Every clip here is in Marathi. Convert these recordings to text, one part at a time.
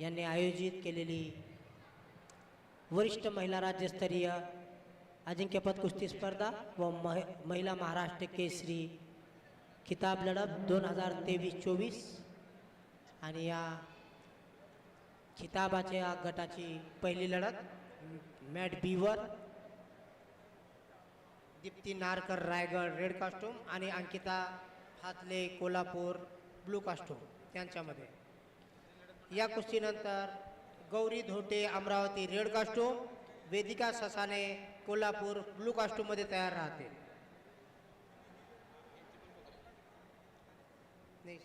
यांनी आयोजित केलेली वरिष्ठ महिला राज्यस्तरीय अजिंक्यपद कुस्ती स्पर्धा व मह महिला महाराष्ट्र केसरी खिताब लढत दोन हजार तेवीस चोवीस आणि या खिताबाच्या गटाची पहिली लढत मॅट बीवर दीप्ती नारकर रायगड रेड कास्टूम आणि अंकिता हातले कोल्हापूर ब्लू कास्टूम त्यांच्यामध्ये या कुस्तीनंतर Gauri Dhote Amravati red costume Vedika Sasane Kolhapur blue कास्टूममध्ये तयार राहते. नाही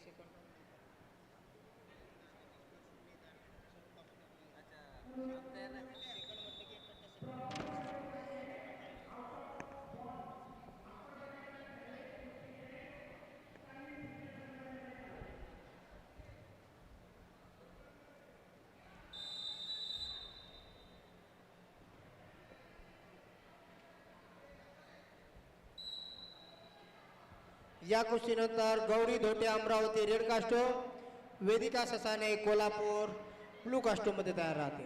या कुस्तीनंतर Gauri Dhote Amravati red costume Vedika Sasane Kolhapur blue कास्टोमध्ये तयार राहते.